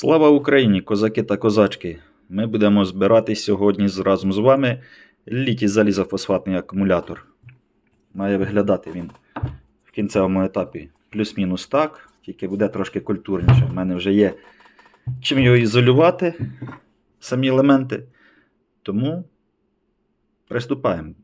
Слава Україні, козаки та козачки! Ми будемо збирати сьогодні разом з вами літій залізофосфатний акумулятор. Має виглядати він в кінцевому етапі плюс-мінус так, тільки буде трошки культурніше. У мене вже є чим його ізолювати, самі елементи. Тому приступаємо.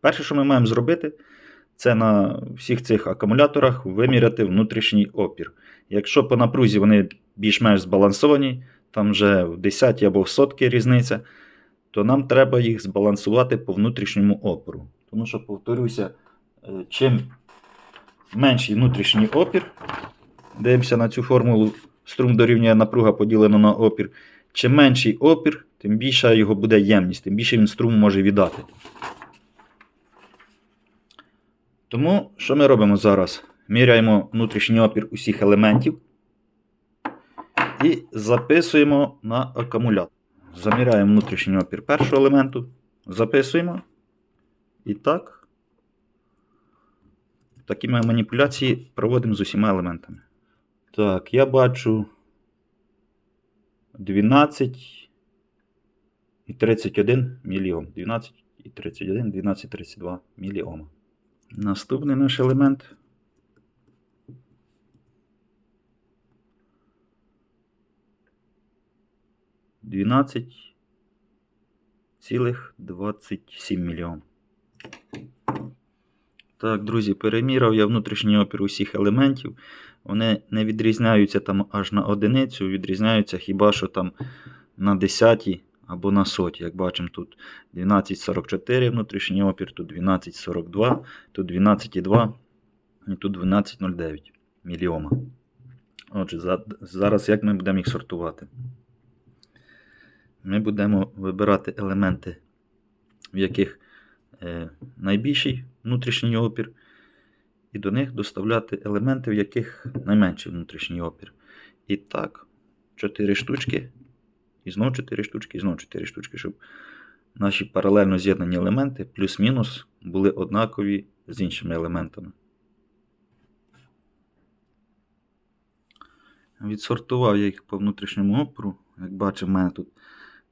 Перше, що ми маємо зробити, це на всіх цих акумуляторах виміряти внутрішній опір. Якщо по напрузі вони більш-менш збалансовані, там вже в десяті або в сотки різниця, то нам треба їх збалансувати по внутрішньому опору. Тому що, повторюся, е, чим менший внутрішній опір, дивимося на цю формулу, струм дорівнює напруга поділена на опір. Чим менший опір, тим більша його буде ємність, тим більше він струм може віддати. Тому що ми робимо зараз? Міряємо внутрішній опір усіх елементів і записуємо на акумулятор. Заміряємо внутрішній опір першого елементу, записуємо. І так, такі ми маніпуляції проводимо з усіма елементами. Так, я бачу 12 і 31 мільйон. 12 і 31, 12 32 міліома. Наступний наш елемент. Дванадцять цілих 27 мільйон. Так, друзі, переміряв я внутрішній опір усіх елементів. Вони не відрізняються там аж на одиницю, відрізняються хіба що там на десяті або на соті. Як бачимо, тут 12,44 внутрішній опір, тут 12,42, тут 12,2 і тут 12,09 мільйома. Отже, зараз як ми будемо їх сортувати? Ми будемо вибирати елементи, в яких е, найбільший внутрішній опір, і до них доставляти елементи, в яких найменший внутрішній опір. І так, 4 штучки, і знову 4 штучки, і знову 4 штучки, щоб наші паралельно з'єднані елементи плюс-мінус були однакові з іншими елементами. Відсортував я їх по внутрішньому опору. Як бачимо, в мене тут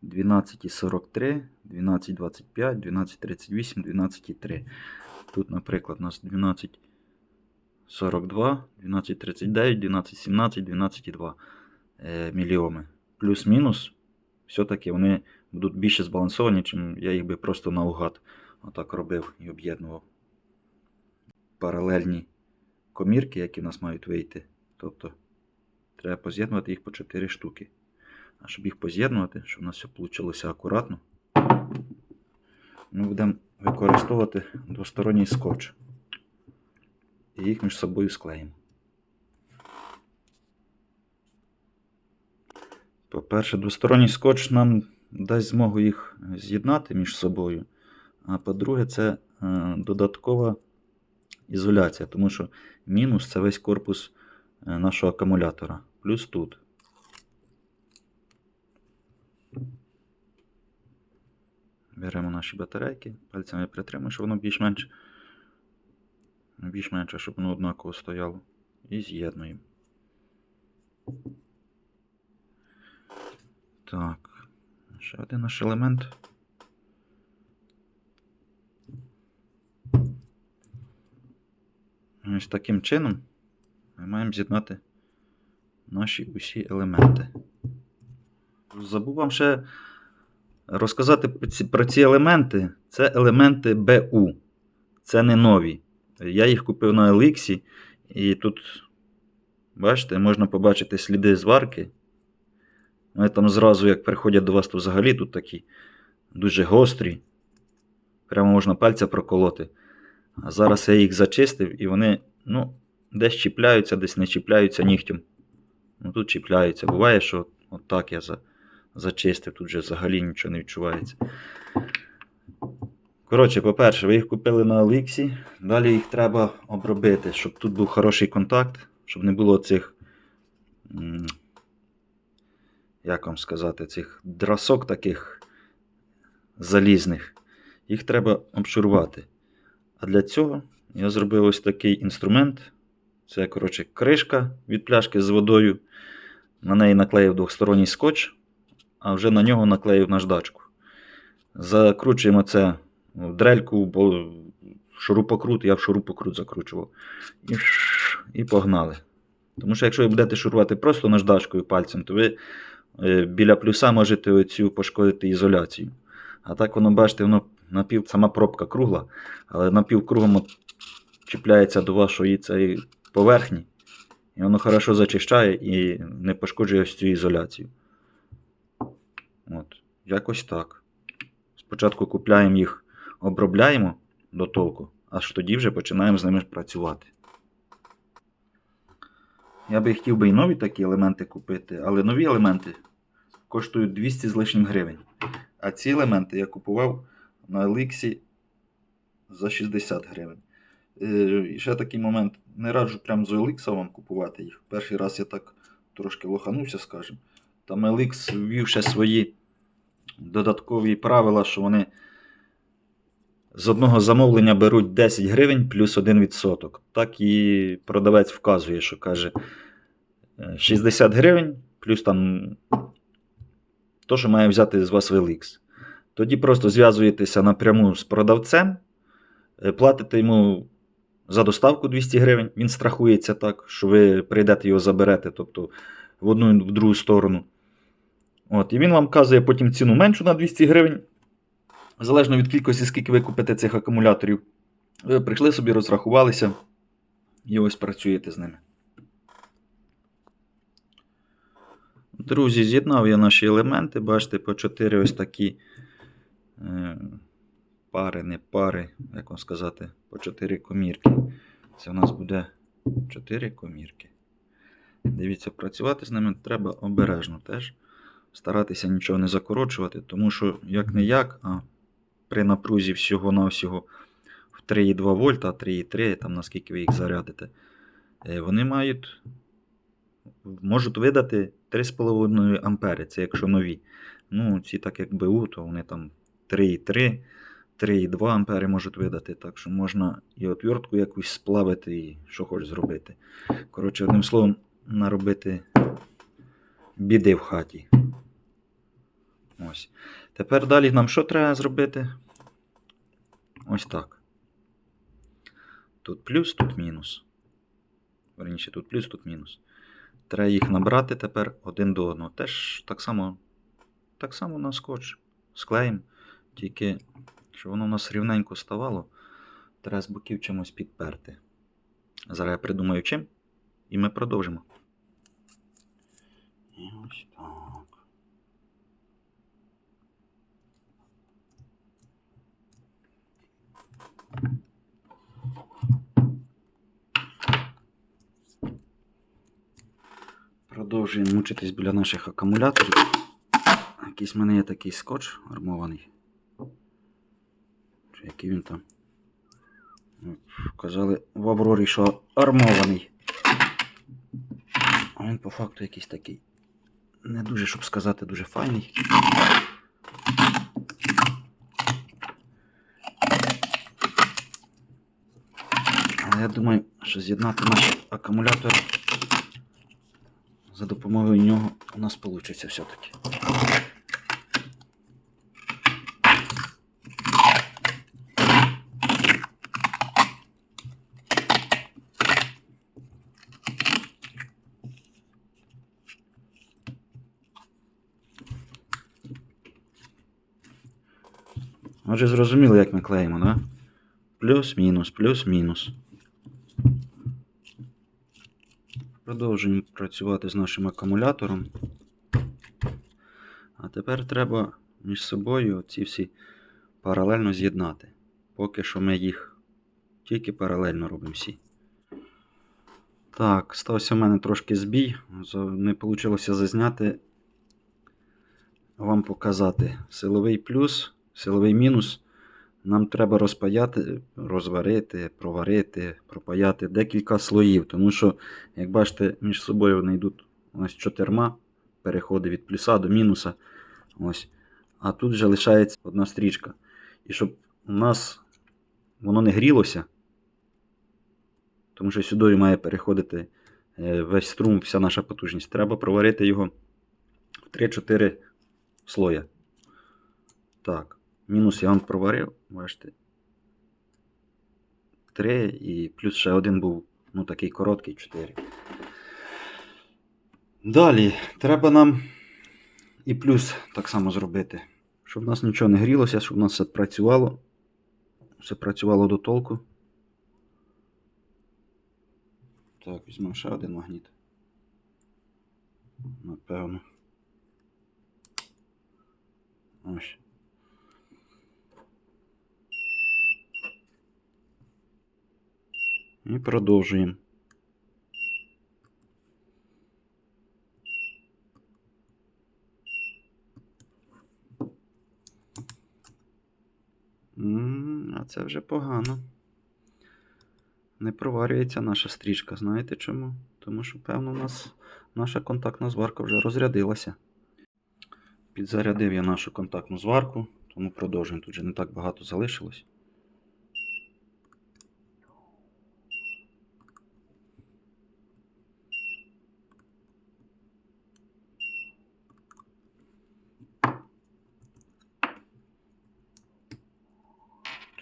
12,43, 12,25, 12,38, 12,3. Тут, наприклад, у нас 12,42, 12,39, 12,17, 12,2 е, мільйоми. Плюс-мінус, все-таки вони будуть більше збалансовані, чим я їх би просто наугад отак робив і об'єднував. Паралельні комірки, які в нас мають вийти. Тобто треба поз'єднувати їх по 4 штуки. А щоб їх поз'єднувати, щоб у нас все вийшло акуратно, ми будемо використовувати двосторонній скотч. І їх між собою склеїмо. По-перше, двосторонній скотч нам дасть змогу їх з'єднати між собою. А по-друге, це е, додаткова ізоляція, тому що мінус це весь корпус е, нашого акумулятора. Плюс тут. Беремо наші батарейки, пальцями притримуємо, щоб воно більш-менш більш-менше, щоб воно однаково стояло. І з'єднуємо. Так, ще один наш елемент. Ось таким чином ми маємо з'єднати наші усі елементи. Забув вам ще розказати про ці, елементи. Це елементи БУ. Це не нові. Я їх купив на Elix, і тут, бачите, можна побачити сліди зварки. Вони там зразу, як приходять до вас, то взагалі тут такі дуже гострі. Прямо можна пальця проколоти. А зараз я їх зачистив і вони, ну, десь чіпляються, десь не чіпляються нігтем. Ну тут чіпляються. Буває, що от так я за, зачистив, тут вже взагалі нічого не відчувається. Коротше, по-перше, ви їх купили на Elix, далі їх треба обробити, щоб тут був хороший контакт, щоб не було цих, як вам сказати, цих драсок таких залізних. Їх треба обшурувати. А для цього я зробив ось такий інструмент. Це, коротше, кришка від пляшки з водою. на неї наклеїв двохсторонній скотч, а вже на нього наклеїв наждачку. Закручуємо це в дрельку, бо шурупокрут, я в шурупокрут закручував. І, і погнали. Тому що якщо ви будете шурувати просто наждачкою пальцем, то ви е, біля плюса можете оцю пошкодити ізоляцію. А так воно, бачите, воно напів, сама пробка кругла, але напівкругом чіпляється до вашої цієї поверхні. І воно хорошо зачищає і не пошкоджує ось цю ізоляцію. От, якось так. Спочатку купляємо їх, обробляємо до толку, аж тоді вже починаємо з ними працювати. Я би хотів би і нові такі елементи купити, але нові елементи коштують 200 з лишнім гривень. А ці елементи я купував на Еликсі за 60 гривень. Е, І ще такий момент. Не раджу прям з Еликса вам купувати їх. Перший раз я так трошки лоханувся, скажімо. Там Еликс ввів ще свої додаткові правила, що вони з одного замовлення беруть 10 гривень плюс 1%. Так і продавець вказує, що каже е, 60 гривень плюс там то, що має взяти з вас Великс. Тоді просто зв'язуєтеся напряму з продавцем, е, платите йому за доставку 200 гривень, він страхується так, що ви прийдете його заберете, тобто в одну і в другу сторону. От, і він вам вказує потім ціну меншу на 200 гривень. Залежно від кількості, скільки ви купите цих акумуляторів. Ви прийшли собі, розрахувалися і ось працюєте з ними. Друзі, з'єднав я наші елементи. Бачите, по 4 ось такі е, пари, не пари, як вам сказати, по 4 комірки. Це у нас буде 4 комірки. Дивіться, працювати з ними треба обережно теж. Старатися нічого не закорочувати, тому що як не як, а при напрузі всього-навсього в 3,2 вольта, 3,3, там наскільки ви їх зарядите, е, вони мають можуть видати 3,5 ампери, це якщо нові. Ну, ці так як БУ, то вони там 3,3, 3,2 ампери можуть видати. Так що можна і отвертку якусь сплавити, і що хочеш зробити. Коротше, одним словом, наробити біди в хаті. Ось. Тепер далі нам що треба зробити? Ось так. Тут плюс, тут мінус. Верніше, тут плюс, тут мінус. Треба їх набрати тепер один до одного. Теж так само, так само на скотч склеїмо. Тільки, щоб воно у нас рівненько ставало, треба з боків чимось підперти. Зараз я придумаю чим, і ми продовжимо. І ось так. Продовжуємо мучитись біля наших акумуляторів. Якийсь в мене є такий скотч армований. Чи який він там? Казали в Аврорі, що армований. А він по факту якийсь такий. Не дуже, щоб сказати, дуже файний. Але я думаю, що з'єднати наш акумулятор за допомогою нього у нас вийде все-таки. Отже, зрозуміли, як ми клеїмо, да? Плюс-мінус, плюс-мінус. Продовжуємо працювати з нашим акумулятором. А тепер треба між собою ці всі паралельно з'єднати. Поки що ми їх тільки паралельно робимо всі. Так, стався в мене трошки збій. Не вийшло зазняти. Вам показати силовий плюс, силовий мінус. Нам треба розпаяти, розварити, проварити, пропаяти декілька слоїв, тому що, як бачите, між собою вони йдуть ось чотирма переходи від плюса до мінуса. Ось. А тут вже лишається одна стрічка. І щоб у нас воно не грілося, тому що сюди має переходити е, весь струм, вся наша потужність. Треба проварити його в 3-4 слоя. Так, мінус я вам проварив, бачите. 3 і плюс ще один був, ну такий короткий 4. Далі, треба нам і плюс так само зробити. Щоб у нас нічого не грілося, щоб у нас все працювало. Все працювало до толку. Так, візьмемо ще один магніт. Напевно. Ось. І продовжуємо. А це вже погано. Не проварюється наша стрічка. Знаєте чому? Тому що, певно, у нас наша контактна зварка вже розрядилася. Підзарядив я нашу контактну зварку, тому продовжуємо. Тут вже не так багато залишилось.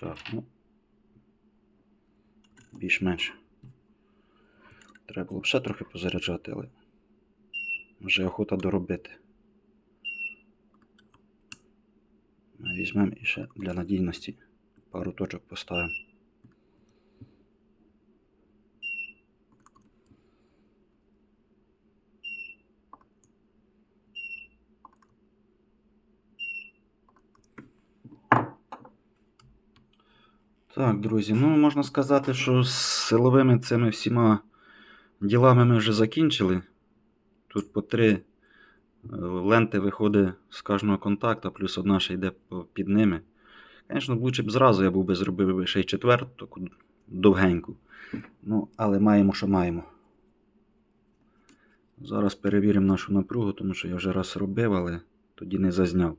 Так, ну. Більш-менш. Треба було б ще трохи позаряджати, але вже охота доробити. Візьмемо і ще для надійності пару точок поставимо. Так, друзі, ну можна сказати, що з силовими цими всіма ділами ми вже закінчили. Тут по три е, ленти виходить з кожного контакта, плюс одна ще йде під ними. Звісно, лучше б зразу я був би зробив би ще й четверту, таку довгеньку. Ну, але маємо, що маємо. Зараз перевіримо нашу напругу, тому що я вже раз робив, але тоді не зазняв.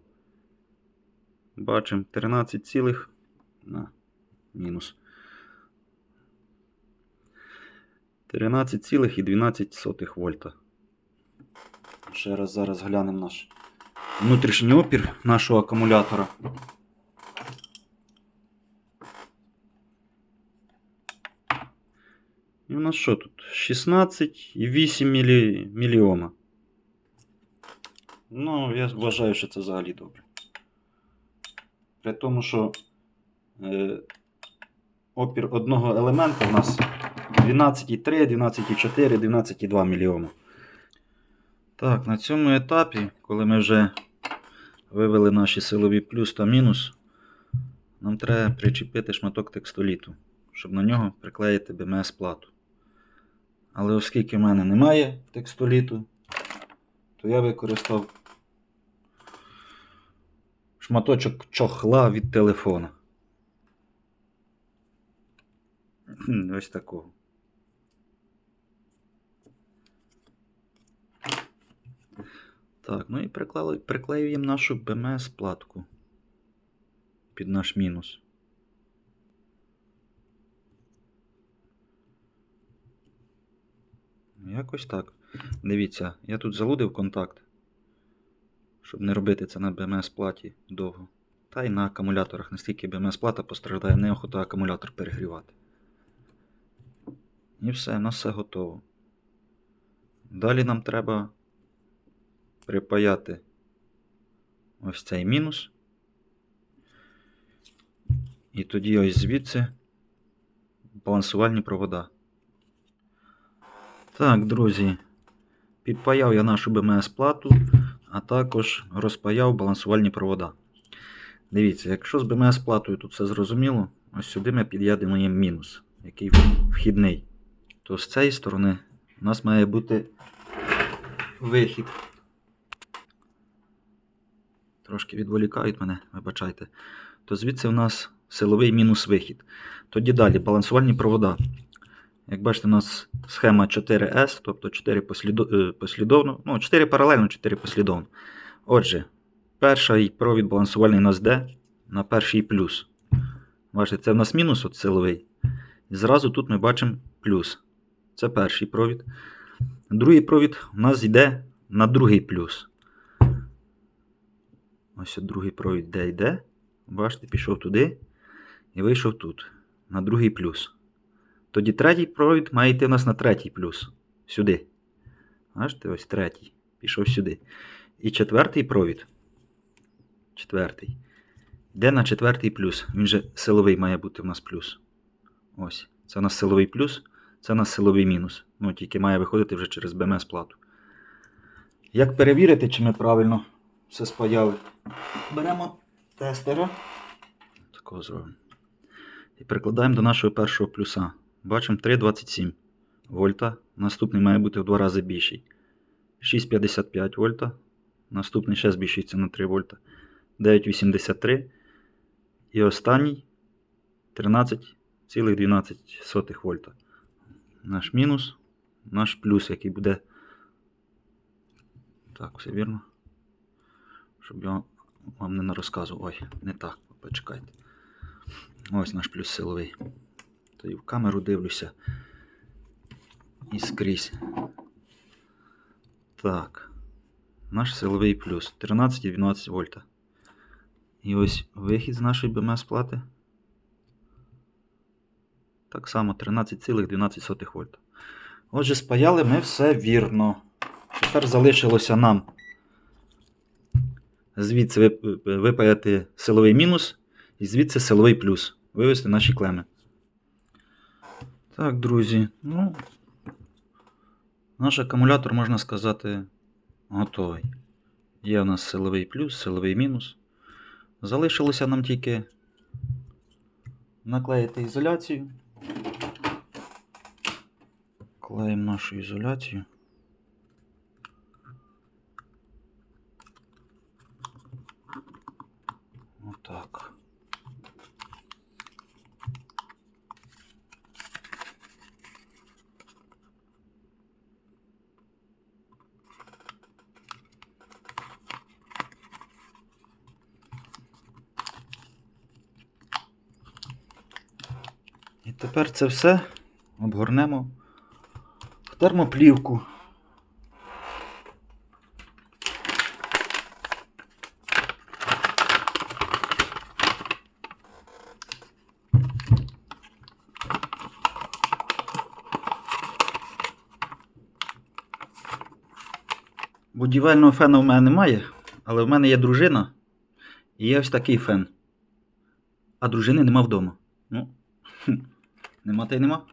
Бачимо 13 цілих. Мінус. 13,12 вольта. Ще раз зараз глянемо наш внутрішній опір нашого акумулятора. І у нас що тут? 16,8 мілі... міліома. Ну, я вважаю, що це взагалі добре. При тому, що е, опір одного елемента у нас 12,3, 12,4, 12,2 мільйома. Так, на цьому етапі, коли ми вже вивели наші силові плюс та мінус, нам треба причепити шматок текстоліту, щоб на нього приклеїти БМС плату. Але оскільки в мене немає текстоліту, то я використав шматочок чохла від телефона. Ось такого. Так, ну і приклеюємо нашу БМС платку під наш мінус. Якось так. Дивіться, я тут залудив контакт, щоб не робити це на БМС платі довго. Та й на акумуляторах, настільки БМС плата постраждає, неохота акумулятор перегрівати. І все, у нас все готово. Далі нам треба припаяти ось цей мінус. І тоді ось звідси балансувальні провода. Так, друзі, підпаяв я нашу БМС плату, а також розпаяв балансувальні провода. Дивіться, якщо з БМС платою тут все зрозуміло, ось сюди ми під'єднуємо мінус, який вхідний. То з цієї сторони у нас має бути вихід. Трошки відволікають мене, вибачайте. То звідси у нас силовий мінус вихід. Тоді далі балансувальні провода. Як бачите, у нас схема 4S, тобто 4 послідо- е, послідовно, ну, 4 паралельно, 4 послідовно. Отже, перший провід балансувальний у нас де? На перший плюс. Бачите, це в нас мінус от силовий. І зразу тут ми бачимо плюс. Це перший провід. Другий провід у нас йде на другий плюс. Ось другий провід де йде. Бачите, пішов туди і вийшов тут. На другий плюс. Тоді третій провід має йти у нас на третій плюс. Сюди. Бачите, ось третій. Пішов сюди. І четвертий провід. Четвертий. Йде на четвертий плюс. Він же силовий має бути у нас плюс. Ось. Це у нас силовий плюс, це у нас силовий мінус. Ну, тільки має виходити вже через БМС плату. Як перевірити, чи ми правильно все спаяли? Беремо тестера. Такого зробимо. І прикладаємо до нашого першого плюса. Бачимо 3,27 вольта. Наступний має бути в два рази більший. 6,55 вольта. Наступний ще збільшується на 3 вольта. 9,83. І останній 13,12 вольта. Наш мінус, наш плюс, який буде. Так, все вірно. Щоб я вам не розказував. Ой, не так, почекайте. Ось наш плюс силовий. То і в камеру дивлюся. І скрізь. Так. Наш силовий плюс 13,12 вольта. І ось вихід з нашої БМС плати. Так само 13,12 вольта. Отже, спаяли ми все вірно. Тепер залишилося нам звідси випаяти силовий мінус і звідси силовий плюс. Вивести наші клеми. Так, друзі, ну, наш акумулятор, можна сказати, готовий. Є у нас силовий плюс, силовий мінус. Залишилося нам тільки наклеїти ізоляцію. Клеїмо нашу ізоляцію. Отак. Тепер це все обгорнемо в термоплівку. Будівельного фена в мене немає, але в мене є дружина і є ось такий фен. А дружини нема вдома. Ну, нема та й нема.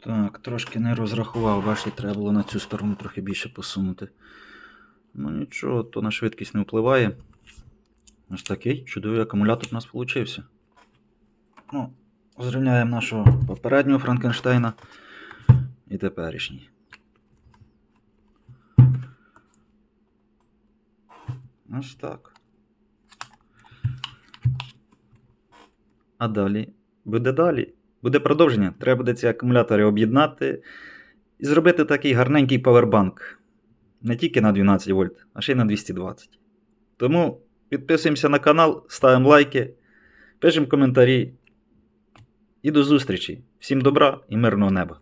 Так, трошки не розрахував, бачите, треба було на цю сторону трохи більше посунути. Ну нічого, то на швидкість не впливає. Ось такий чудовий акумулятор у нас вийшов. Зрівняємо нашого попереднього Франкенштейна і теперішній. Ось так. А далі буде далі. Буде продовження. Треба буде ці акумулятори об'єднати і зробити такий гарненький павербанк. Не тільки на 12 вольт, а ще й на 220. Тому підписуємося на канал, ставимо лайки, пишемо коментарі. І до зустрічі. Всім добра і мирного неба!